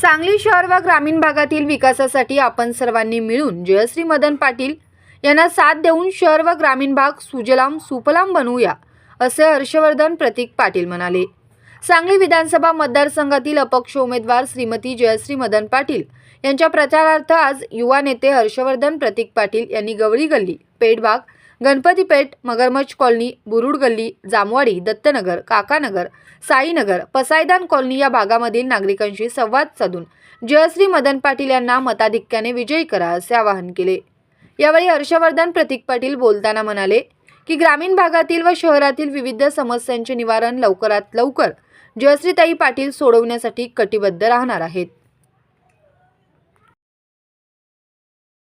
सांगली शहर व ग्रामीण भागातील विकासासाठी आपण सर्वांनी मिळून जयश्री मदन पाटील यांना साथ देऊन शहर व ग्रामीण भाग सुजलाम सुफलाम बनवूया असे हर्षवर्धन प्रतीक पाटील म्हणाले. सांगली विधानसभा मतदारसंघातील अपक्ष उमेदवार श्रीमती जयश्री मदन पाटील यांच्या प्रचारार्थ आज युवा नेते हर्षवर्धन प्रतीक पाटील यांनी गवळी गल्ली पेठबाग गणपती पेठ मगरमच्छ कॉलनी बुरुड गल्ली जामवाडी दत्तनगर काकानगर साईनगर पसायदान कॉलनी या भागामधील नागरिकांशी संवाद साधून जयश्री मदन पाटील यांना मताधिक्याने विजयी करा असे आवाहन केले. यावेळी हर्षवर्धन प्रतीक पाटील बोलताना म्हणाले की ग्रामीण भागातील व शहरातील विविध समस्यांचे निवारण लवकरात लवकर जयश्रीताई पाटील सोडवण्यासाठी कटिबद्ध राहणार आहेत.